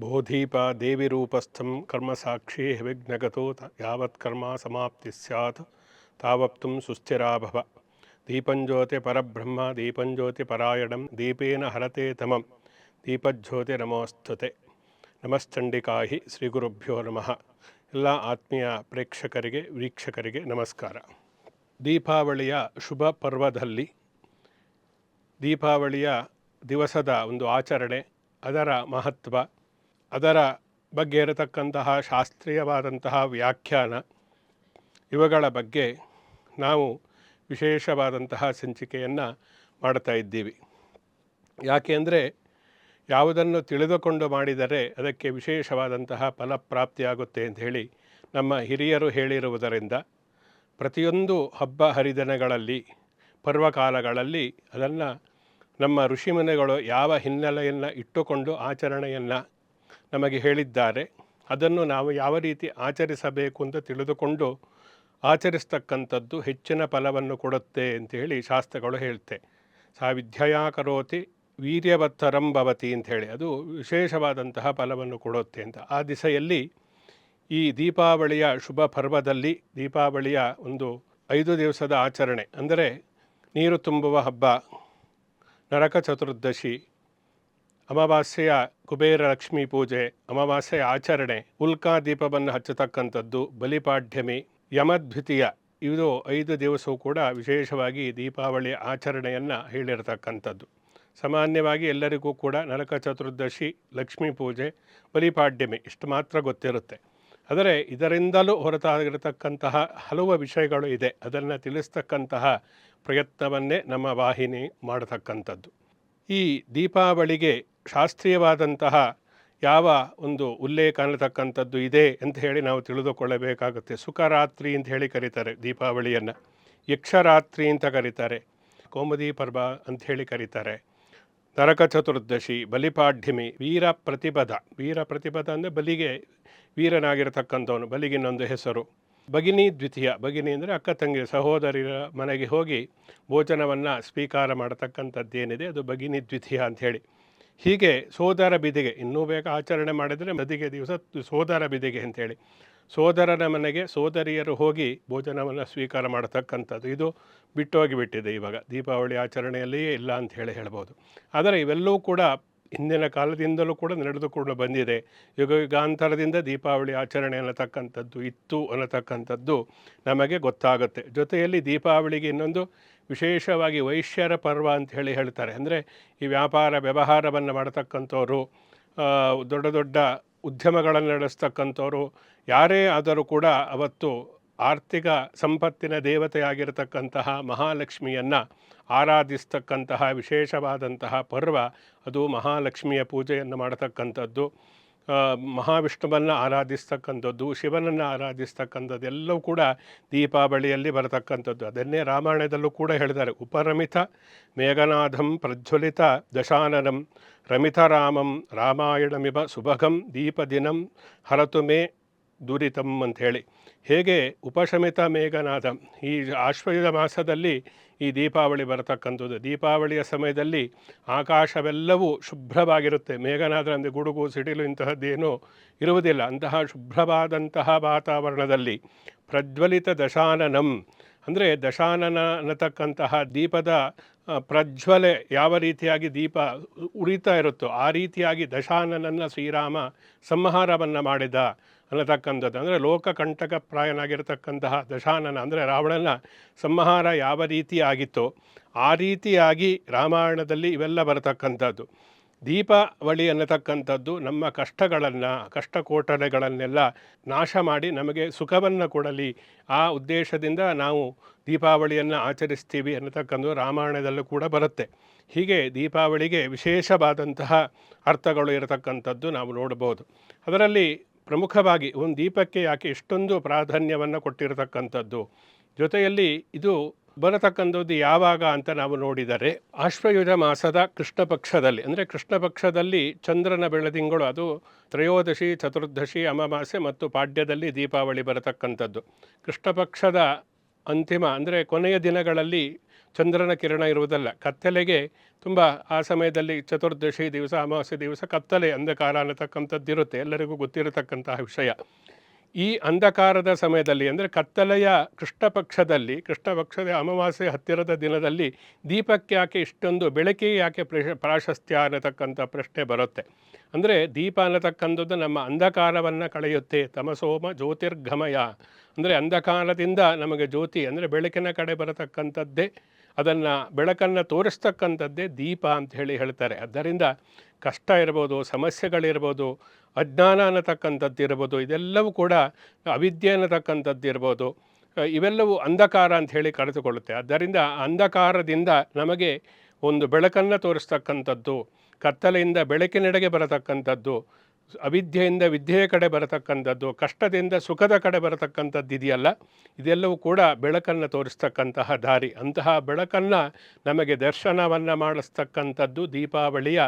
ಬೋಧೀಪ ದೇವಿರೂಪಸ್ಥಂ ಕರ್ಮಸಾಕ್ಷಿ ವಿಘ್ನಗತೋ ತ ಯಾವತ್ ಕರ್ಮ ಸಮಾಪ್ತಿ ಸ್ಯಾತ್ ತಾವಪ್ತು ಸುಸ್ಥಿರಾಭವ ದೀಪಂಜ್ಯೋತಿ ಪರಬ್ರಹ್ಮ ದೀಪಂಜ್ಯೋತಿ ಪರಾಯಣಂ ದೀಪೇನ ಹರತೆ ತಮಂ ದೀಪಜ್ಯೋತಿ ನಮೋಸ್ತುತೆ ನಮಶ್ಚಂಡಿಕಾಹಿ ಶ್ರೀ ಗುರುಭ್ಯೋ ನಮಃ ಎಲ್ಲ ಆತ್ಮೀಯ ಪ್ರೇಕ್ಷಕರಿಗೆ ವೀಕ್ಷಕರಿಗೆ ನಮಸ್ಕಾರ ದೀಪಾವಳಿಯ ಶುಭ ಪರ್ವದಲ್ಲಿ ದೀಪಾವಳಿಯ ದಿವಸದ ಒಂದು ಆಚರಣೆ. ಅದರ ಮಹತ್ವ ಅದರ ಬಗ್ಗೆ ಇರತಕ್ಕಂತಹ ಶಾಸ್ತ್ರೀಯವಾದಂತಹ ವ್ಯಾಖ್ಯಾನ ಇವುಗಳ ಬಗ್ಗೆ ನಾವು ವಿಶೇಷವಾದಂತಹ ಸಂಚಿಕೆಯನ್ನು ಮಾಡ್ತಾ ಇದ್ದೀವಿ. ಯಾಕೆಂದರೆ ಯಾವುದನ್ನು ತಿಳಿದುಕೊಂಡು ಮಾಡಿದರೆ ಅದಕ್ಕೆ ವಿಶೇಷವಾದಂತಹ ಫಲಪ್ರಾಪ್ತಿಯಾಗುತ್ತೆ ಅಂತ ಹೇಳಿ ನಮ್ಮ ಹಿರಿಯರು ಹೇಳಿರುವುದರಿಂದ ಪ್ರತಿಯೊಂದು ಹಬ್ಬ ಹರಿದಿನಗಳಲ್ಲಿ, ಪರ್ವಕಾಲಗಳಲ್ಲಿ ಅದನ್ನು ನಮ್ಮ ಋಷಿಮುನಿಗಳು ಯಾವ ಹಿನ್ನೆಲೆಯನ್ನು ಇಟ್ಟುಕೊಂಡು ಆಚರಣೆಯನ್ನು ನಮಗೆ ಹೇಳಿದ್ದಾರೆ. ಅದನ್ನು ನಾವು ಯಾವ ರೀತಿ ಆಚರಿಸಬೇಕು ಅಂತ ತಿಳಿದುಕೊಂಡು ಆಚರಿಸ್ತಕ್ಕಂಥದ್ದು ಹೆಚ್ಚಿನ ಫಲವನ್ನು ಕೊಡುತ್ತೆ ಅಂತ ಹೇಳಿ ಶಾಸ್ತ್ರಗಳು ಹೇಳ್ತೆ. ಸಾ ವಿದ್ಯಯಾ ಕರೋತಿ ವೀರ್ಯವತ್ತರಂ ಭವತಿ ಅಂಥೇಳಿ ಅದು ವಿಶೇಷವಾದಂತಹ ಫಲವನ್ನು ಕೊಡುತ್ತೆ ಅಂತ. ಆ ದಿಸೆಯಲ್ಲಿ ಈ ದೀಪಾವಳಿಯ ಶುಭ ಪರ್ವದಲ್ಲಿ ದೀಪಾವಳಿಯ ಒಂದು ಐದು ದಿವಸದ ಆಚರಣೆ ಅಂದರೆ ನೀರು ತುಂಬುವ ಹಬ್ಬ, ನರಕ ಚತುರ್ದಶಿ, ಅಮಾವಾಸ್ಯೆಯ ಕುಬೇರ ಲಕ್ಷ್ಮೀ ಪೂಜೆ ಅಮಾವಾಸ್ಯೆಯ ಆಚರಣೆ, ಉಲ್ಕಾ ದೀಪವನ್ನು ಹಚ್ಚತಕ್ಕಂಥದ್ದು, ಬಲಿಪಾಡ್ಯಮಿ, ಯಮದ್ವಿತೀಯ. ಇದು ಐದು ದಿವಸವೂ ಕೂಡ ವಿಶೇಷವಾಗಿ ದೀಪಾವಳಿ ಆಚರಣೆಯನ್ನು ಹೇಳಿರತಕ್ಕಂಥದ್ದು. ಸಾಮಾನ್ಯವಾಗಿ ಎಲ್ಲರಿಗೂ ಕೂಡ ನರಕ ಚತುರ್ದಶಿ, ಲಕ್ಷ್ಮೀ ಪೂಜೆ, ಬಲಿಪಾಡ್ಯಮಿ ಇಷ್ಟು ಮಾತ್ರ ಗೊತ್ತಿರುತ್ತೆ. ಆದರೆ ಇದರಿಂದಲೂ ಹೊರತಾಗಿರತಕ್ಕಂತಹ ಹಲವು ವಿಷಯಗಳು ಇದೆ. ಅದನ್ನು ತಿಳಿಸ್ತಕ್ಕಂತಹ ಪ್ರಯತ್ನವನ್ನೇ ನಮ್ಮ ವಾಹಿನಿ ಮಾಡತಕ್ಕಂಥದ್ದು. ಈ ದೀಪಾವಳಿಗೆ ಶಾಸ್ತ್ರೀಯವಾದಂತಹ ಯಾವ ಒಂದು ಉಲ್ಲೇಖ ಅನ್ನತಕ್ಕಂಥದ್ದು ಇದೆ ಅಂತ ಹೇಳಿ ನಾವು ತಿಳಿದುಕೊಳ್ಳಬೇಕಾಗುತ್ತೆ. ಸುಖರಾತ್ರಿ ಅಂತ ಹೇಳಿ ಕರೀತಾರೆ ದೀಪಾವಳಿಯನ್ನು. ಯಕ್ಷರಾತ್ರಿ ಅಂತ ಕರೀತಾರೆ. ಕೋಮದಿ ಪರ್ವ ಅಂತ ಹೇಳಿ ಕರೀತಾರೆ. ನರಕ ಚತುರ್ದಶಿ ಬಲಿಪಾಢ್ಯಮಿ ವೀರ ಪ್ರತಿಪದ. ವೀರ ಪ್ರತಿಪದ ಅಂದರೆ ಬಲಿಗೆ ವೀರನಾಗಿರತಕ್ಕಂಥವನು ಬಲಿಗಿನೊಂದು ಹೆಸರು. ಭಗಿನಿ ದ್ವಿತೀಯ. ಭಗಿನಿ ಅಂದರೆ ಅಕ್ಕ ತಂಗಿ ಸಹೋದರಿಯ ಮನೆಗೆ ಹೋಗಿ ಭೋಜನವನ್ನು ಸ್ವೀಕಾರ ಮಾಡತಕ್ಕಂಥದ್ದೇನಿದೆ, ಅದು ಭಗಿನಿ ದ್ವಿತೀಯ ಅಂಥೇಳಿ ಹೀಗೆ ಸೋದರ ಬಿದಿಗೆ, ಇನ್ನೂ ಬೇಗ ಆಚರಣೆ ಮಾಡಿದರೆ ಬದಿಗೆ ದಿವಸ ಸೋದರ ಬಿದಿಗೆ ಅಂತೇಳಿ. ಸೋದರನ ಮನೆಗೆ ಸೋದರಿಯರು ಹೋಗಿ ಭೋಜನವನ್ನು ಸ್ವೀಕಾರ ಮಾಡತಕ್ಕಂಥದ್ದು. ಇದು ಬಿಟ್ಟೋಗಿಬಿಟ್ಟಿದೆ ಇವಾಗ. ದೀಪಾವಳಿ ಆಚರಣೆಯಲ್ಲಿಯೇ ಇಲ್ಲ ಅಂತ ಹೇಳಿ ಹೇಳ್ಬೋದು. ಆದರೆ ಇವೆಲ್ಲವೂ ಕೂಡ ಹಿಂದಿನ ಕಾಲದಿಂದಲೂ ಕೂಡ ನಡೆದುಕೊಂಡು ಬಂದಿದೆ. ಯುಗ ಯುಗಾಂತರದಿಂದ ದೀಪಾವಳಿ ಆಚರಣೆ ಅನ್ನತಕ್ಕಂಥದ್ದು ಇತ್ತು ಅನ್ನತಕ್ಕಂಥದ್ದು ನಮಗೆ ಗೊತ್ತಾಗುತ್ತೆ. ಜೊತೆಯಲ್ಲಿ ದೀಪಾವಳಿಗೆ ಇನ್ನೊಂದು ವಿಶೇಷವಾಗಿ ವೈಶ್ಯರ ಪರ್ವ ಅಂತ ಹೇಳಿ ಹೇಳ್ತಾರೆ. ಅಂದರೆ ಈ ವ್ಯಾಪಾರ ವ್ಯವಹಾರವನ್ನು ಮಾಡತಕ್ಕಂಥವ್ರು ದೊಡ್ಡ ದೊಡ್ಡ ಉದ್ಯಮಗಳನ್ನು ನಡೆಸ್ತಕ್ಕಂಥವ್ರು, ಯಾರೇ ಆದರೂ ಕೂಡ ಅವತ್ತು ಆರ್ಥಿಕ ಸಂಪತ್ತಿನ ದೇವತೆಯಾಗಿರತಕ್ಕಂತಹ ಮಹಾಲಕ್ಷ್ಮಿಯನ್ನು ಆರಾಧಿಸ್ತಕ್ಕಂತಹ ವಿಶೇಷವಾದಂತಹ ಪರ್ವ ಅದು ಮಹಾಲಕ್ಷ್ಮಿಯ ಪೂಜೆಯನ್ನು ಮಾಡತಕ್ಕಂಥದ್ದು. ಮಹಾವಿಷ್ಣುವನ್ನು ಆರಾಧಿಸ್ತಕ್ಕಂಥದ್ದು, ಶಿವನನ್ನು ಆರಾಧಿಸ್ತಕ್ಕಂಥದ್ದು ಎಲ್ಲವೂ ಕೂಡ ದೀಪಾವಳಿಯಲ್ಲಿ ಬರತಕ್ಕಂಥದ್ದು. ಅದನ್ನೇ ರಾಮಾಯಣದಲ್ಲೂ ಕೂಡ ಹೇಳಿದ್ದಾರೆ. ಉಪರಮಿತ ಮೇಘನಾಥಂ ಪ್ರಜ್ವಲಿತ ದಶಾನನಂ ರಮಿತರಾಮಂ ರಾಮಾಯಣಮಿವ ಸುಭಗಂ ದೀಪದಿನಂ ಹರತು ಮೇ ದುರಿತಂ ಅಂಥೇಳಿ. ಹೇಗೆ ಉಪಶಮಿತ ಮೇಘನಾಥ ಈ ಆಶ್ವಯುಜ ಮಾಸದಲ್ಲಿ ಈ ದೀಪಾವಳಿ ಬರತಕ್ಕಂಥದ್ದು. ದೀಪಾವಳಿಯ ಸಮಯದಲ್ಲಿ ಆಕಾಶವೆಲ್ಲವೂ ಶುಭ್ರವಾಗಿರುತ್ತೆ. ಮೇಘನಾಥ ಅಂದರೆ ಗುಡುಗು, ಸಿಡಿಲು ಇಂತಹದ್ದೇನೂ ಇರುವುದಿಲ್ಲ. ಅಂತಹ ಶುಭ್ರವಾದಂತಹ ವಾತಾವರಣದಲ್ಲಿ ಪ್ರಜ್ವಲಿತ ದಶಾನನಂ ಅಂದರೆ ದಶಾನನ ಅನ್ನತಕ್ಕಂತಹ ದೀಪದ ಪ್ರಜ್ವಲೆ ಯಾವ ರೀತಿಯಾಗಿ ದೀಪ ಉರಿತಾ ಇರುತ್ತೋ ಆ ರೀತಿಯಾಗಿ ದಶಾನನನ್ನು ಶ್ರೀರಾಮ ಸಂಹಾರವನ್ನು ಮಾಡಿದ ಅನ್ನತಕ್ಕಂಥದ್ದು. ಅಂದರೆ ಲೋಕಕಂಟಕ ಪ್ರಾಯನಾಗಿರತಕ್ಕಂತಹ ದಶಾನನ, ಅಂದರೆ ರಾವಣನ ಸಂಹಾರ ಯಾವ ರೀತಿ ಆಗಿತ್ತೋ ಆ ರೀತಿಯಾಗಿ ರಾಮಾಯಣದಲ್ಲಿ ಇವೆಲ್ಲ ಬರತಕ್ಕಂಥದ್ದು. ದೀಪಾವಳಿ ಅನ್ನತಕ್ಕಂಥದ್ದು ನಮ್ಮ ಕಷ್ಟಗಳನ್ನು ಕಷ್ಟಕೋಟಲೆಗಳನ್ನೆಲ್ಲ ನಾಶ ಮಾಡಿ ನಮಗೆ ಸುಖವನ್ನು ಕೊಡಲಿ. ಆ ಉದ್ದೇಶದಿಂದ ನಾವು ದೀಪಾವಳಿಯನ್ನು ಆಚರಿಸ್ತೀವಿ ಅನ್ನತಕ್ಕಂಥ ರಾಮಾಯಣದಲ್ಲೂ ಕೂಡ ಬರುತ್ತೆ. ಹೀಗೆ ದೀಪಾವಳಿಗೆ ವಿಶೇಷವಾದಂತಹ ಅರ್ಥಗಳು ಇರತಕ್ಕಂಥದ್ದು ನಾವು ನೋಡ್ಬೋದು ಅದರಲ್ಲಿ ಪ್ರಮುಖವಾಗಿ ಒಂದು ದೀಪಕ್ಕೆ ಯಾಕೆ ಇಷ್ಟೊಂದು ಪ್ರಾಧಾನ್ಯವನ್ನು ಕೊಟ್ಟಿರತಕ್ಕಂಥದ್ದು. ಜೊತೆಯಲ್ಲಿ ಇದು ಬರತಕ್ಕಂಥದ್ದು ಯಾವಾಗ ಅಂತ ನಾವು ನೋಡಿದರೆ ಆಶ್ವಯುಜ ಮಾಸದ ಕೃಷ್ಣ ಪಕ್ಷದಲ್ಲಿ ಅಂದರೆ ಕೃಷ್ಣ ಪಕ್ಷದಲ್ಲಿ ಚಂದ್ರನ ಬೆಳದಿಂಗಳು, ಅದು ತ್ರಯೋದಶಿ, ಚತುರ್ದಶಿ, ಅಮಾವಾಸ್ಯೆ ಮತ್ತು ಪಾಡ್ಯದಲ್ಲಿ ದೀಪಾವಳಿ ಬರತಕ್ಕಂಥದ್ದು. ಕೃಷ್ಣ ಪಕ್ಷದ ಅಂತಿಮ, ಅಂದರೆ ಕೊನೆಯ ದಿನಗಳಲ್ಲಿ ಚಂದ್ರನ ಕಿರಣ ಇರುವುದಲ್ಲ. ಕತ್ತಲೆಗೆ ತುಂಬ ಆ ಸಮಯದಲ್ಲಿ ಚತುರ್ದಶಿ ದಿವಸ, ಅಮಾವಾಸ್ಯೆ ದಿವಸ ಕತ್ತಲೆ ಅಂಧಕಾರ ಅನ್ನತಕ್ಕಂಥದ್ದು ಇರುತ್ತೆ ಎಲ್ಲರಿಗೂ ಗೊತ್ತಿರತಕ್ಕಂತಹ ವಿಷಯ. ಈ ಅಂಧಕಾರದ ಸಮಯದಲ್ಲಿ ಅಂದರೆ ಕತ್ತಲೆಯ ಕೃಷ್ಣ ಪಕ್ಷದಲ್ಲಿ ಕೃಷ್ಣ ಪಕ್ಷದ ಅಮಾವಾಸ್ಯೆ ಹತ್ತಿರದ ದಿನದಲ್ಲಿ ದೀಪಕ್ಕೆ ಯಾಕೆ ಇಷ್ಟೊಂದು, ಬೆಳಕಿಗೆ ಯಾಕೆ ಪ್ರಶ, ಪ್ರಾಶಸ್ತ್ಯ ಅನ್ನತಕ್ಕಂಥ ಪ್ರಶ್ನೆ ಬರುತ್ತೆ. ಅಂದರೆ ದೀಪ ಅನ್ನತಕ್ಕಂಥದ್ದು ನಮ್ಮ ಅಂಧಕಾರವನ್ನು ಕಳೆಯುತ್ತೆ. ತಮಸೋಮ ಜ್ಯೋತಿರ್ಗಮಯ. ಅಂದರೆ ಅಂಧಕಾರದಿಂದ ನಮಗೆ ಜ್ಯೋತಿ ಅಂದರೆ ಬೆಳಕಿನ ಕಡೆ ಬರತಕ್ಕಂಥದ್ದೇ ಅದನ್ನು ಬೆಳಕನ್ನು ತೋರಿಸ್ತಕ್ಕಂಥದ್ದೇ ದೀಪ ಅಂತ ಹೇಳಿ ಹೇಳ್ತಾರೆ. ಆದ್ದರಿಂದ ಕಷ್ಟ ಇರ್ಬೋದು, ಸಮಸ್ಯೆಗಳಿರ್ಬೋದು, ಅಜ್ಞಾನ ಅನ್ನತಕ್ಕಂಥದ್ದು ಇರ್ಬೋದು, ಇದೆಲ್ಲವೂ ಕೂಡ ಅವಿದ್ಯೆ ಅನ್ನತಕ್ಕಂಥದ್ದು ಇರ್ಬೋದು ಇವೆಲ್ಲವೂ ಅಂಧಕಾರ ಅಂತ ಹೇಳಿ ಕರೆದುಕೊಳ್ಳುತ್ತೆ. ಆದ್ದರಿಂದ ಅಂಧಕಾರದಿಂದ ನಮಗೆ ಒಂದು ಬೆಳಕನ್ನು ತೋರಿಸ್ತಕ್ಕಂಥದ್ದು, ಕತ್ತಲೆಯಿಂದ ಬೆಳಕಿನೆಡೆಗೆ ಬರತಕ್ಕಂಥದ್ದು ಅವಿದ್ಯೆಯಿಂದ ವಿದ್ಯೆಯ ಕಡೆ ಬರತಕ್ಕಂಥದ್ದು, ಕಷ್ಟದಿಂದ ಸುಖದ ಕಡೆ ಬರತಕ್ಕಂಥದ್ದು ಇದೆಯಲ್ಲ, ಇದೆಲ್ಲವೂ ಕೂಡ ಬೆಳಕನ್ನು ತೋರಿಸ್ತಕ್ಕಂತಹ ದಾರಿ. ಅಂತಹ ಬೆಳಕನ್ನು ನಮಗೆ ದರ್ಶನವನ್ನು ಮಾಡಿಸ್ತಕ್ಕಂಥದ್ದು ದೀಪಾವಳಿಯ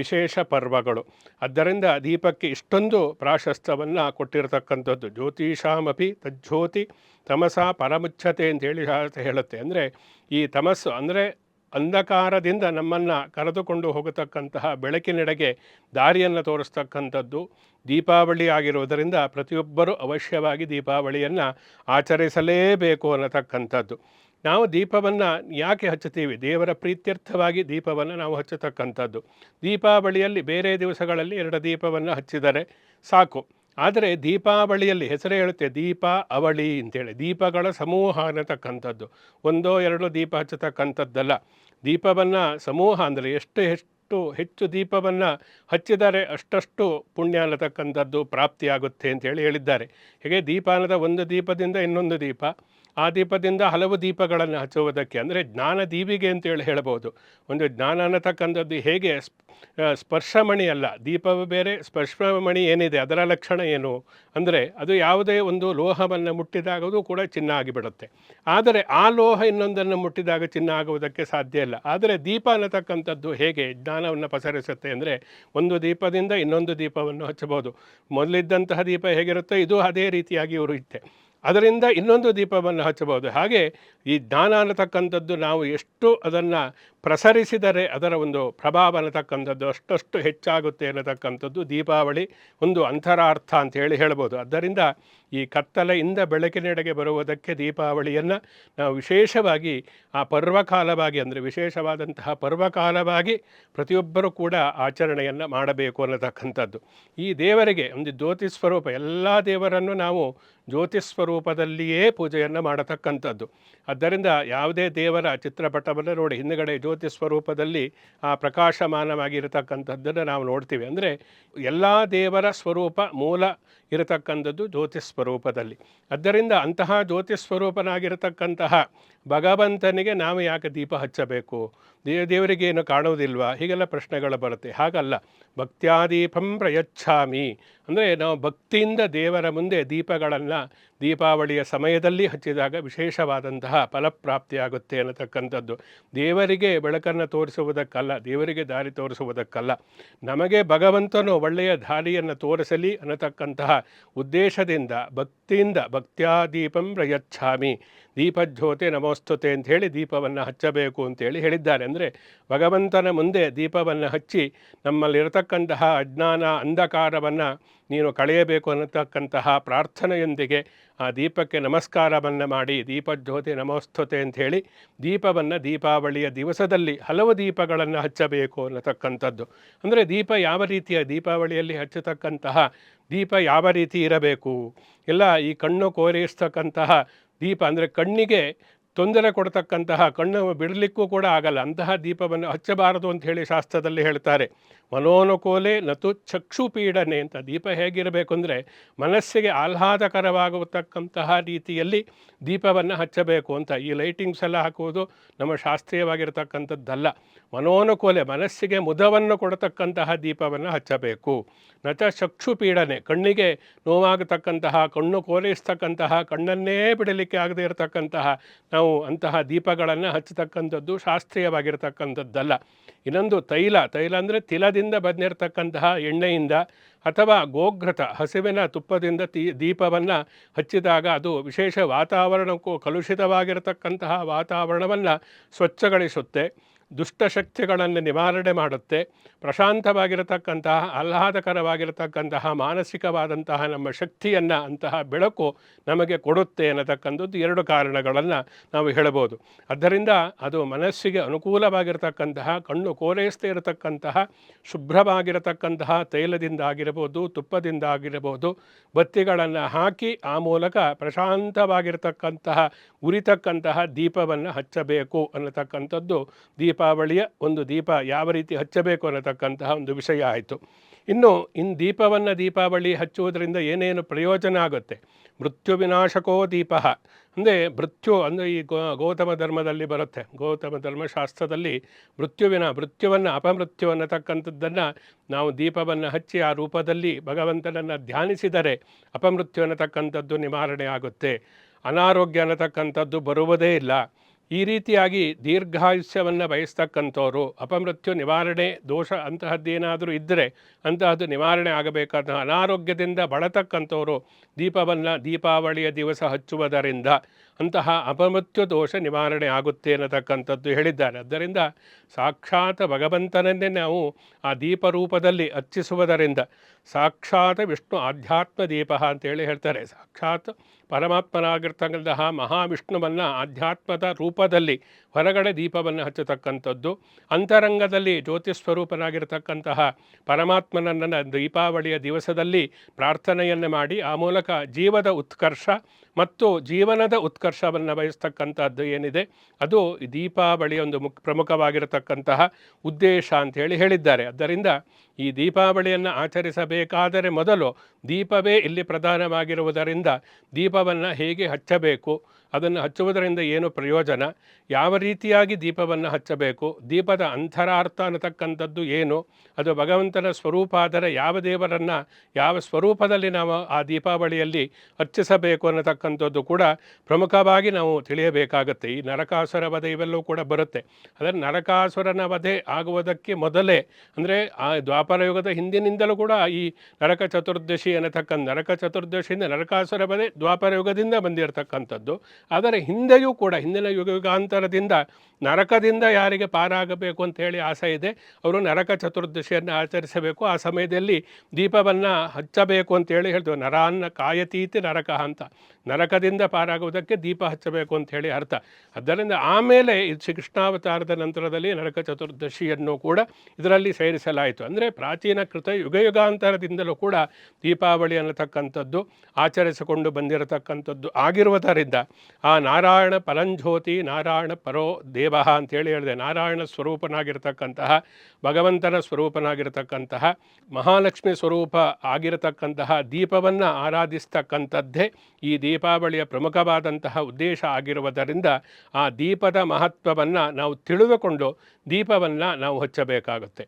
ವಿಶೇಷ ಪರ್ವಗಳು. ಆದ್ದರಿಂದ ದೀಪಕ್ಕೆ ಇಷ್ಟೊಂದು ಪ್ರಾಶಸ್ತ್ಯವನ್ನು ಕೊಟ್ಟಿರತಕ್ಕಂಥದ್ದು. ಜ್ಯೋತಿಷಾಮಪಿ ತಜ್ಜ್ಯೋತಿ ತಮಸ ಪರಮುಚ್ಛತೆ ಅಂತೇಳಿ ಹೇಳುತ್ತೆ. ಅಂದರೆ ಈ ತಮಸ್ಸು ಅಂದರೆ ಅಂಧಕಾರದಿಂದ ನಮ್ಮನ್ನು ಕರೆದುಕೊಂಡು ಹೋಗತಕ್ಕಂತಹ ಬೆಳಕಿನೆಡೆಗೆ ದಾರಿಯನ್ನು ತೋರಿಸ್ತಕ್ಕಂಥದ್ದು ದೀಪಾವಳಿ ಆಗಿರುವುದರಿಂದ ಪ್ರತಿಯೊಬ್ಬರೂ ಅವಶ್ಯವಾಗಿ ದೀಪಾವಳಿಯನ್ನು ಆಚರಿಸಲೇಬೇಕು ಅನ್ನತಕ್ಕಂಥದ್ದು. ನಾವು ದೀಪವನ್ನು ಯಾಕೆ ಹಚ್ಚುತ್ತೀವಿ? ದೇವರ ಪ್ರೀತ್ಯರ್ಥವಾಗಿ ದೀಪವನ್ನು ನಾವು ಹಚ್ಚತಕ್ಕಂಥದ್ದು. ದೀಪಾವಳಿಯಲ್ಲಿ ಬೇರೆ ದಿವಸಗಳಲ್ಲಿ ಎರಡು ದೀಪವನ್ನು ಹಚ್ಚಿದರೆ ಸಾಕು. ಆದರೆ ದೀಪಾವಳಿಯಲ್ಲಿ ಹೆಸರೇ ಹೇಳುತ್ತೆ ದೀಪ ಅವಳಿ ಅಂತೇಳಿ. ದೀಪಗಳ ಸಮೂಹ ಅನ್ನತಕ್ಕಂಥದ್ದು. ಒಂದೋ ಎರಡೋ ದೀಪ ಹಚ್ಚತಕ್ಕಂಥದ್ದಲ್ಲ. ದೀಪವನ್ನು ಸಮೂಹ ಅಂದರೆ ಎಷ್ಟು ಎಷ್ಟು ಹೆಚ್ಚು ದೀಪವನ್ನು ಹಚ್ಚಿದರೆ ಅಷ್ಟಷ್ಟು ಪುಣ್ಯ ಅನ್ನತಕ್ಕಂಥದ್ದು ಪ್ರಾಪ್ತಿಯಾಗುತ್ತೆ ಅಂತೇಳಿ ಹೇಳಿದ್ದಾರೆ. ಹೀಗೆ ದೀಪ ಅನ್ನದ ಒಂದು ದೀಪದಿಂದ ಇನ್ನೊಂದು ದೀಪ. ಆ ದೀಪದಿಂದ ಹಲವು ದೀಪಗಳನ್ನು ಹಚ್ಚುವುದಕ್ಕೆ, ಅಂದರೆ ಜ್ಞಾನ ದೀಪಿಗೆ ಅಂತೇಳಿ ಹೇಳ್ಬೋದು ಒಂದು ಜ್ಞಾನ ಅನ್ನತಕ್ಕಂಥದ್ದು ಹೇಗೆ? ಸ್ಪರ್ಶಮಣಿ ಅಲ್ಲ ದೀಪವು ಬೇರೆ, ಸ್ಪರ್ಶಮಣಿ ಏನಿದೆ? ಅದರ ಲಕ್ಷಣ ಏನು? ಅಂದರೆ ಅದು ಯಾವುದೇ ಒಂದು ಲೋಹವನ್ನು ಮುಟ್ಟಿದಾಗದು ಕೂಡ ಚಿನ್ನ ಆಗಿಬಿಡುತ್ತೆ. ಆದರೆ ಆ ಲೋಹ ಇನ್ನೊಂದನ್ನು ಮುಟ್ಟಿದಾಗ ಚಿನ್ನ ಆಗುವುದಕ್ಕೆ ಸಾಧ್ಯ ಇಲ್ಲ. ಆದರೆ ದೀಪ ಅನ್ನತಕ್ಕಂಥದ್ದು ಹೇಗೆ? ಜ್ಞಾನವನ್ನು ಪಸರಿಸುತ್ತೆ ಅಂದರೆ ಒಂದು ದೀಪದಿಂದ ಇನ್ನೊಂದು ದೀಪವನ್ನು ಹಚ್ಚಬಹುದು. ಮೊದಲಿದ್ದಂತಹ ದೀಪ ಹೇಗಿರುತ್ತೋ? ಇದು ಅದೇ ರೀತಿಯಾಗಿ ಉರಿಯುತ್ತೆ ಅದರಿಂದ ಇನ್ನೊಂದು ದೀಪವನ್ನು ಹಚ್ಚಬಹುದು. ಹಾಗೆ ಈ ಜ್ಞಾನ ಅನ್ನತಕ್ಕಂಥದ್ದು ನಾವು ಎಷ್ಟು ಅದನ್ನು ಪ್ರಸರಿಸಿದರೆ ಅದರ ಒಂದು ಪ್ರಭಾವ ಅನ್ನತಕ್ಕಂಥದ್ದು ಅಷ್ಟಷ್ಟು ಹೆಚ್ಚಾಗುತ್ತೆ ಅನ್ನತಕ್ಕಂಥದ್ದು ದೀಪಾವಳಿ ಒಂದು ಅಂತರಾರ್ಥ ಅಂತ ಹೇಳಿ ಹೇಳ್ಬೋದು. ಆದ್ದರಿಂದ ಈ ಕತ್ತಲೆಯಿಂದ ಬೆಳಕಿನೆಡೆಗೆ ಬರುವುದಕ್ಕೆ ದೀಪಾವಳಿಯನ್ನು ನಾವು ವಿಶೇಷವಾಗಿ ಆ ಪರ್ವಕಾಲವಾಗಿ ಅಂದರೆ ವಿಶೇಷವಾದಂತಹ ಪರ್ವಕಾಲವಾಗಿ ಪ್ರತಿಯೊಬ್ಬರೂ ಕೂಡ ಆಚರಣೆಯನ್ನು ಮಾಡಬೇಕು ಅನ್ನತಕ್ಕಂಥದ್ದು. ಈ ದೇವರಿಗೆ ಒಂದು ಜ್ಯೋತಿ ಸ್ವರೂಪ ಎಲ್ಲ ದೇವರನ್ನು ನಾವು ಜ್ಯೋತಿ ಸ್ವರೂಪದಲ್ಲಿಯೇ ಪೂಜೆಯನ್ನು ಮಾಡತಕ್ಕಂಥದ್ದು. ಆದ್ದರಿಂದ ಯಾವುದೇ ದೇವರ ಚಿತ್ರಪಟವನ್ನು ನೋಡಿ, ಹಿಂದುಗಡೆ ಜ್ಯೋತಿ ಸ್ವರೂಪದಲ್ಲಿ ಆ ಪ್ರಕಾಶಮಾನವಾಗಿರತಕ್ಕಂಥದ್ದನ್ನು ನಾವು ನೋಡ್ತೀವಿ. ಅಂದರೆ ಎಲ್ಲ ದೇವರ ಸ್ವರೂಪ ಮೂಲ ಇರತಕ್ಕಂಥದ್ದು ಜ್ಯೋತಿ ಸ್ವರೂಪದಲ್ಲಿ ಆದ್ದರಿಂದ ಅಂತಹ ಜ್ಯೋತಿ ಸ್ವರೂಪನಾಗಿರತಕ್ಕಂತಹ ಭಗವಂತನಿಗೆ ನಾವು ಯಾಕೆ ದೀಪ ಹಚ್ಚಬೇಕು? ದೇವ ದೇವರಿಗೆ ಏನು ಕಾಣುವುದಿಲ್ವಾ? ಹೀಗೆಲ್ಲ ಪ್ರಶ್ನೆಗಳು ಬರುತ್ತೆ. ಹಾಗಲ್ಲ. ಭಕ್ತ್ಯಾದೀಪಂ ಪ್ರಯಚ್ಛಾಮಿ. ಅಂದರೆ ನಾವು ಭಕ್ತಿಯಿಂದ ದೇವರ ಮುಂದೆ ದೀಪಗಳನ್ನು ದೀಪಾವಳಿಯ ಸಮಯದಲ್ಲಿ ಹಚ್ಚಿದಾಗ ವಿಶೇಷವಾದಂತಹ ಫಲಪ್ರಾಪ್ತಿಯಾಗುತ್ತೆ ಅನ್ನತಕ್ಕಂಥದ್ದು. ದೇವರಿಗೆ ಬೆಳಕನ್ನು ತೋರಿಸುವುದಕ್ಕಲ್ಲ, ದೇವರಿಗೆ ದಾರಿ ತೋರಿಸುವುದಕ್ಕಲ್ಲ. ನಮಗೆ ಭಗವಂತನು ಒಳ್ಳೆಯ ದಾರಿಯನ್ನು ತೋರಿಸಲಿ ಅನ್ನತಕ್ಕಂತಹ ಉದ್ದೇಶದಿಂದ, ಭಕ್ತಿಯಿಂದ ಭಕ್ತ್ಯಾದೀಪಂ ಪ್ರಯಚ್ಛಾಮಿ. ದೀಪಜ್ಯೋತಿ ನಮೋಸ್ತುತೆ ಅಂತ ಹೇಳಿ ದೀಪವನ್ನು ಹಚ್ಚಬೇಕು ಅಂತೇಳಿ ಹೇಳಿದ್ದಾರೆ. ಅಂದರೆ ಭಗವಂತನ ಮುಂದೆ ದೀಪವನ್ನು ಹಚ್ಚಿ ನಮ್ಮಲ್ಲಿರತಕ್ಕಂತಹ ಅಜ್ಞಾನ ಅಂಧಕಾರವನ್ನು ನೀನು ಕಳೆಯಬೇಕು ಅನ್ನತಕ್ಕಂತಹ ಪ್ರಾರ್ಥನೆಯೊಂದಿಗೆ ಆ ದೀಪಕ್ಕೆ ನಮಸ್ಕಾರವನ್ನು ಮಾಡಿ, ದೀಪಜ್ಯೋತಿ ನಮೋಸ್ತುತೆ ಅಂಥೇಳಿ, ದೀಪವನ್ನು ದೀಪಾವಳಿಯ ದಿವಸದಲ್ಲಿ ಹಲವು ದೀಪಗಳನ್ನು ಹಚ್ಚಬೇಕು ಅನ್ನತಕ್ಕಂಥದ್ದು. ಅಂದರೆ ದೀಪ ಯಾವ ರೀತಿಯ ದೀಪಾವಳಿಯಲ್ಲಿ ಹಚ್ಚತಕ್ಕಂತಹ ದೀಪ ಯಾವ ರೀತಿ ಇರಬೇಕು? ಎಲ್ಲ ಈ ಕಣ್ಣು ಕೋರಿಸ್ತಕ್ಕಂತಹ ದೀಪ ಅಂದರೆ ಕಣ್ಣಿಗೆ ತೊಂದರೆ ಕೊಡತಕ್ಕಂತಹ ಕಣ್ಣು ಬಿಡಲಿಕ್ಕೂ ಕೂಡ ಆಗಲ್ಲ. ಅಂತಹ ದೀಪವನ್ನು ಹಚ್ಚಬಾರದು ಅಂತ ಹೇಳಿ ಶಾಸ್ತ್ರದಲ್ಲಿ ಹೇಳ್ತಾರೆ. ಮನೋನುಕೂಲೆ ನತು ಚಕ್ಷು ಪೀಡನೆ ಅಂತ ದೀಪ ಹೇಗಿರಬೇಕು ಅಂದರೆ ಮನಸ್ಸಿಗೆ ಆಹ್ಲಾದಕರವಾಗತಕ್ಕಂತಹ ರೀತಿಯಲ್ಲಿ ದೀಪವನ್ನು ಹಚ್ಚಬೇಕು ಅಂತ. ಈ ಲೈಟಿಂಗ್ಸ್ ಎಲ್ಲ ಹಾಕುವುದು ನಮ್ಮ ಶಾಸ್ತ್ರೀಯವಾಗಿರತಕ್ಕಂಥದ್ದಲ್ಲ. ಮನೋನುಕೂಲೆ, ಮನಸ್ಸಿಗೆ ಮುದವನ್ನು ಕೊಡತಕ್ಕಂತಹ ದೀಪವನ್ನು ಹಚ್ಚಬೇಕು. ನಚ ಚಕ್ಷು ಪೀಡನೆ ಕಣ್ಣಿಗೆ ನೋವಾಗತಕ್ಕಂತಹ, ಕಣ್ಣು ಕೋಲಿಸ್ತಕ್ಕಂತಹ, ಕಣ್ಣನ್ನೇ ಬಿಡಲಿಕ್ಕೆ ಆಗದೇ ಇರತಕ್ಕಂತಹ ನಾವು ನಾವು ಅಂತಹ ದೀಪಗಳನ್ನು ಹಚ್ಚತಕ್ಕಂಥದ್ದು ಶಾಸ್ತ್ರೀಯವಾಗಿರತಕ್ಕಂಥದ್ದಲ್ಲ. ಇನ್ನೊಂದು ತೈಲ ತೈಲ ಅಂದರೆ ತಿಲದಿಂದ ಬಂದಿರತಕ್ಕಂತಹ ಎಣ್ಣೆಯಿಂದ ಅಥವಾ ಗೋಘ್ರತ, ಹಸಿವಿನ ತುಪ್ಪದಿಂದ ತೀ, ದೀಪವನ್ನು ಹಚ್ಚಿದಾಗ ಅದು ವಿಶೇಷ ವಾತಾವರಣಕ್ಕೂ ಕಲುಷಿತವಾಗಿರತಕ್ಕಂತಹ ವಾತಾವರಣವನ್ನು ಸ್ವಚ್ಛಗೊಳಿಸುತ್ತೆ. ದುಷ್ಟಶಕ್ತಿಗಳನ್ನು ನಿವಾರಣೆ ಮಾಡುತ್ತೆ. ಪ್ರಶಾಂತವಾಗಿರತಕ್ಕಂತಹ, ಆಹ್ಲಾದಕರವಾಗಿರತಕ್ಕಂತಹ, ಮಾನಸಿಕವಾದಂತಹ ನಮ್ಮ ಶಕ್ತಿಯನ್ನು ಅಂತಹ ಬೆಳಕು ನಮಗೆ ಕೊಡುತ್ತೆ ಅನ್ನತಕ್ಕಂಥದ್ದು ಎರಡು ಕಾರಣಗಳನ್ನು ನಾವು ಹೇಳಬಹುದು. ಆದ್ದರಿಂದ ಅದು ಮನಸ್ಸಿಗೆ ಅನುಕೂಲವಾಗಿರತಕ್ಕಂತಹ, ಕಣ್ಣು ಕೋರೈಸದೇ ಇರತಕ್ಕಂತಹ, ಶುಭ್ರವಾಗಿರತಕ್ಕಂತಹ ತೈಲದಿಂದ ಆಗಿರಬಹುದು, ತುಪ್ಪದಿಂದ ಆಗಿರಬಹುದು, ಬತ್ತಿಗಳನ್ನು ಹಾಕಿ ಆ ಮೂಲಕ ಪ್ರಶಾಂತವಾಗಿರತಕ್ಕಂತಹ, ಉರಿತಕ್ಕಂತಹ ದೀಪವನ್ನು ಹಚ್ಚಬೇಕು ಅನ್ನತಕ್ಕಂಥದ್ದು ದೀಪಾವಳಿಯ ಒಂದು ದೀಪ ಯಾವ ರೀತಿ ಹಚ್ಚಬೇಕು ಅನ್ನತಕ್ಕಂತಹ ಒಂದು ವಿಷಯ ಆಯಿತು. ಇನ್ನು ಇನ್ನು ದೀಪವನ್ನು ದೀಪಾವಳಿ ಹಚ್ಚುವುದರಿಂದ ಏನೇನು ಪ್ರಯೋಜನ ಆಗುತ್ತೆ? ಮೃತ್ಯು ವಿನಾಶಕೋ ದೀಪ. ಅಂದರೆ ಮೃತ್ಯು ಅಂದರೆ ಈ ಗೋ, ಗೌತಮ ಧರ್ಮದಲ್ಲಿ ಬರುತ್ತೆ. ಗೌತಮ ಧರ್ಮಶಾಸ್ತ್ರದಲ್ಲಿ ಮೃತ್ಯುವಿನ ಮೃತ್ಯುವನ್ನು ಅಪಮೃತ್ಯು ಅನ್ನತಕ್ಕಂಥದ್ದನ್ನು ನಾವು ದೀಪವನ್ನು ಹಚ್ಚಿ ಆ ರೂಪದಲ್ಲಿ ಭಗವಂತನನ್ನು ಧ್ಯಾನಿಸಿದರೆ ಅಪಮೃತ್ಯು ಅನ್ನತಕ್ಕಂಥದ್ದು ನಿವಾರಣೆ ಆಗುತ್ತೆ. ಅನಾರೋಗ್ಯ ಅನ್ನತಕ್ಕಂಥದ್ದು ಬರುವುದೇ ಇಲ್ಲ. ಈ ರೀತಿಯಾಗಿ ದೀರ್ಘಾಯುಷ್ಯವನ್ನು ಬಯಸ್ತಕ್ಕಂಥವ್ರು, ಅಪಮೃತ್ಯು ನಿವಾರಣೆ ದೋಷ ಅಂತಹದ್ದೇನಾದರೂ ಇದ್ದರೆ ಅಂತಹದ್ದು ನಿವಾರಣೆ ಆಗಬೇಕಾದ ಅನಾರೋಗ್ಯದಿಂದ ಬಳತಕ್ಕಂಥವರು ದೀಪವನ್ನು, ದೀಪಾವಳಿಯ ದಿವಸ ಹಚ್ಚುವುದರಿಂದ ಅಂತಹ ಅಪಮೃತ್ಯು ದೋಷ ನಿವಾರಣೆ ಆಗುತ್ತೆ ಅನ್ನತಕ್ಕಂಥದ್ದು ಹೇಳಿದ್ದಾರೆ. ಆದ್ದರಿಂದ ಸಾಕ್ಷಾತ್ ಭಗವಂತನನ್ನೇ ನಾವು ಆ ದೀಪರೂಪದಲ್ಲಿ ಅರ್ಚಿಸುವುದರಿಂದ ಸಾಕ್ಷಾತ್ ವಿಷ್ಣು ಆಧ್ಯಾತ್ಮ ದೀಪ ಅಂತೇಳಿ ಹೇಳ್ತಾರೆ. ಸಾಕ್ಷಾತ್ ಪರಮಾತ್ಮನಾಗಿರ್ತಕ್ಕಂತಹ ಮಹಾವಿಷ್ಣುವನ್ನು ಆಧ್ಯಾತ್ಮದ ರೂಪದಲ್ಲಿ ಹೊರಗಡೆ ದೀಪವನ್ನು ಹಚ್ಚತಕ್ಕಂಥದ್ದು, ಅಂತರಂಗದಲ್ಲಿ ಜ್ಯೋತಿ ಸ್ವರೂಪನಾಗಿರ್ತಕ್ಕಂತಹ ಪರಮಾತ್ಮನನ್ನ ದೀಪಾವಳಿಯ ದಿವಸದಲ್ಲಿ ಪ್ರಾರ್ಥನೆಯನ್ನು ಮಾಡಿ, ಆ ಮೂಲಕ ಜೀವದ ಉತ್ಕರ್ಷ ಮತ್ತು ಜೀವನದ ಉತ್ಕರ್ಷವನ್ನು ಬಯಸ್ತಕ್ಕಂಥದ್ದು ಏನಿದೆ, ಅದು ದೀಪಾವಳಿಯ ಒಂದು ಮುಖ್ ಪ್ರಮುಖವಾಗಿರತಕ್ಕಂತಹ ಉದ್ದೇಶ ಹೇಳಿ ಹೇಳಿದ್ದಾರೆ. ಆದ್ದರಿಂದ ಈ ದೀಪಾವಳಿಯನ್ನು ಆಚರಿಸಬೇಕಾದರೆ ಮೊದಲು ದೀಪವೇ ಇಲ್ಲಿ ಪ್ರಧಾನವಾಗಿರುವುದರಿಂದ ದೀಪವನ್ನು ಹೇಗೆ ಹಚ್ಚಬೇಕು, ಅದನ್ನು ಹಚ್ಚುವುದರಿಂದ ಏನು ಪ್ರಯೋಜನ, ಯಾವ ರೀತಿಯಾಗಿ ದೀಪವನ್ನು ಹಚ್ಚಬೇಕು, ದೀಪದ ಅಂತರಾರ್ಥ ಅನ್ನತಕ್ಕಂಥದ್ದು ಏನು, ಅದು ಭಗವಂತನ ಸ್ವರೂಪ ಆದರೆ ಯಾವ ದೇವರನ್ನು, ಯಾವ ಸ್ವರೂಪದಲ್ಲಿ ನಾವು ಆ ದೀಪಾವಳಿಯಲ್ಲಿ ಅರ್ಚಿಸಬೇಕು ಅನ್ನತಕ್ಕಂಥದ್ದು ಕೂಡ ಪ್ರಮುಖವಾಗಿ ನಾವು ತಿಳಿಯಬೇಕಾಗತ್ತೆ. ಈ ನರಕಾಸುರ ವಧೆ ಇವೆಲ್ಲವೂ ಕೂಡ ಬರುತ್ತೆ. ಅದರ ನರಕಾಸುರನ ವಧೆ ಆಗುವುದಕ್ಕೆ ಮೊದಲೇ, ಅಂದರೆ ಆ ಯುಗದ ಹಿಂದಿನಿಂದಲೂ ಕೂಡ ಈ ನರಕ ಚತುರ್ದಶಿ ಅನ್ನತಕ್ಕಂಥ ನರಕ ಚತುರ್ದಶಿಯಿಂದ ನರಕಾಸುರ ಬದೇ ದ್ವಾಪರ ಯುಗದಿಂದ ಬಂದಿರತಕ್ಕಂಥದ್ದು. ಆದರೆ ಹಿಂದೆಯೂ ಕೂಡ, ಹಿಂದಿನ ಯುಗ ಯುಗಾಂತರದಿಂದ ನರಕದಿಂದ ಯಾರಿಗೆ ಪಾರಾಗಬೇಕು ಅಂತ ಹೇಳಿ ಆಸೆ ಇದೆ. ಅವರು ನರಕ ಚತುರ್ದಶಿಯನ್ನು ಆಚರಿಸಬೇಕು. ಆ ಸಮಯದಲ್ಲಿ ದೀಪವನ್ನು ಹಚ್ಚಬೇಕು ಅಂತೇಳಿ ಹೇಳ್ತೇವೆ. ನರಾನ್ನ ಕಾಯತೀತಿ ನರಕ ಅಂತ. ನರಕದಿಂದ ಪಾರಾಗುವುದಕ್ಕೆ ದೀಪ ಹಚ್ಚಬೇಕು ಅಂತ ಹೇಳಿ ಅರ್ಥ. ಆದ್ದರಿಂದ ಆಮೇಲೆ ಇದು ಶ್ರೀಕೃಷ್ಣಾವತಾರದ ನಂತರದಲ್ಲಿ ನರಕ ಚತುರ್ದಶಿಯನ್ನು ಕೂಡ ಇದರಲ್ಲಿ ಸೇರಿಸಲಾಯಿತು. ಅಂದರೆ ಪ್ರಾಚೀನ ಕೃತ ಯುಗಯುಗಾಂತರದಿಂದಲೂ ಕೂಡ ದೀಪಾವಳಿ ಅನ್ನತಕ್ಕಂಥದ್ದು ಆಚರಿಸಿಕೊಂಡು ಬಂದಿರತಕ್ಕಂಥದ್ದು ಆಗಿರುವುದರಿಂದ ಆ ನಾರಾಯಣ ಪರಂಜ್ಯೋತಿ ನಾರಾಯಣ ಪರೋ ದೇವ ಅಂತೇಳಿ ಹೇಳಿದೆ. ನಾರಾಯಣ ಸ್ವರೂಪನಾಗಿರ್ತಕ್ಕಂತಹ, ಭಗವಂತನ ಸ್ವರೂಪನಾಗಿರ್ತಕ್ಕಂತಹ, ಮಹಾಲಕ್ಷ್ಮಿ ಸ್ವರೂಪ ಆಗಿರತಕ್ಕಂತಹ ದೀಪವನ್ನು ಆರಾಧಿಸ್ತಕ್ಕಂಥದ್ದೇ ಈ ದೀಪಾವಳಿಯ ಪ್ರಮುಖವಾದಂತಹ ಉದ್ದೇಶ ಆಗಿರುವುದರಿಂದ ಆ ದೀಪದ ಮಹತ್ವವನ್ನು ನಾವು ತಿಳಿದುಕೊಂಡು ದೀಪವನ್ನು ನಾವು ಹಚ್ಚಬೇಕಾಗುತ್ತೆ.